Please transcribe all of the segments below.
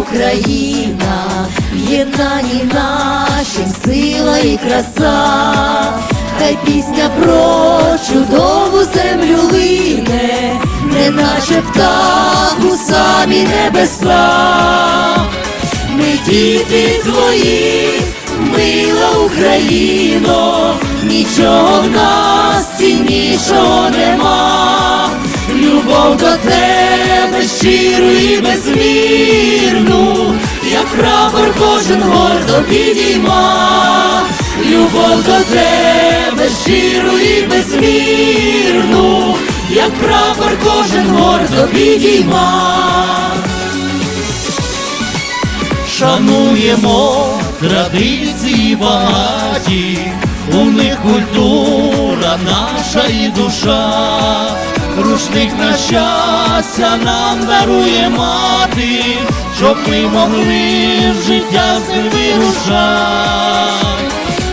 Україна, в єднанні нашим сила і краса, хай пісня про чудову землю лине, не наче птах у самі небеса. Ми діти твої, мила Україно, нічого в нас ціннішого нема. Любов до тебе щиру і безмірну, як прапор кожен гордо підійма. Любов до тебе щиру і безмірну, як прапор кожен гордо підійма. Шануємо традиції багаті, у них культура наша і душа, рушник на щастя нам дарує мати, щоб ми могли в життя з ним вирушати.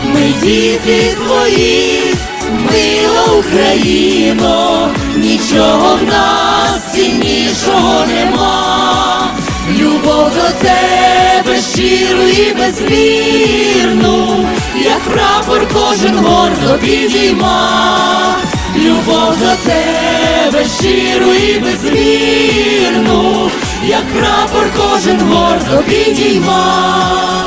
Ми діти твої, мила Україно, нічого в нас ціннішого нема. Любов до тебе щиру і безмірну, як прапор кожен гордо підійма. Любов до тебе щиру і безмірну, як прапор кожен гордо підійма.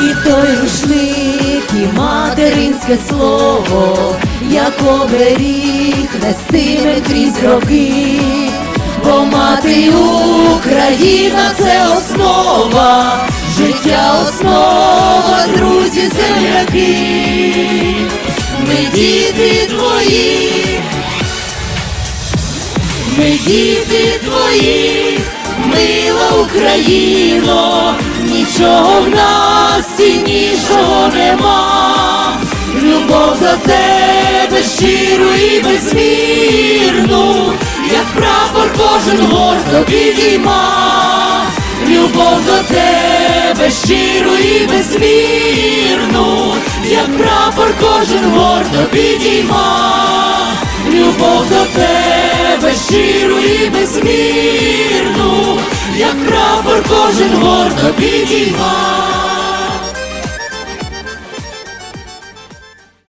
І той рушник, і материнське слово, як оберіг нестиме крізь роки, бо мати Україна це основа, життя основа, друзі, земляки, ми діти твої, ми діти твої, мила Україно, нічого в нас ціннішого нема. Любов до тебе щиру і безмірну, як прапор кожен гордо підійма. Любов до тебе щиру і безмірну, як прапор кожен гордо підійма. Любов до тебе щиру і безмірну, як прапор кожен гордо підійма.